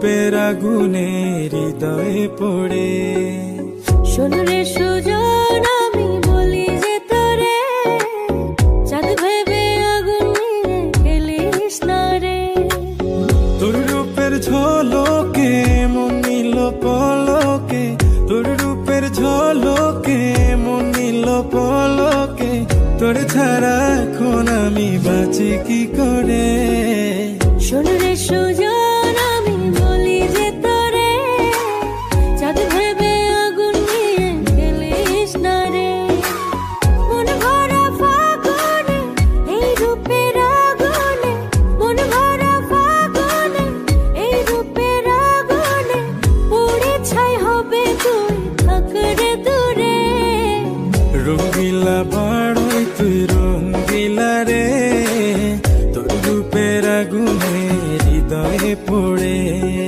রূপের আগুনে হৃদয়ে পড়ে। শোনরে সুজন আমি বলি যে তোরে চাঁদ ভেবে আগুন খেলিস না রে। তোর রূপের ঝলকে মন নিল পলকে। তোর রূপের ঝলকে মন নিল পলকে। তোর ছাড়া এখন আমি বাঁচি কি করে? রঙ্গিলা বাড়ই তুই রে। তোর রূপের আগুনে হৃদয়ে পড়ে।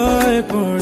joy for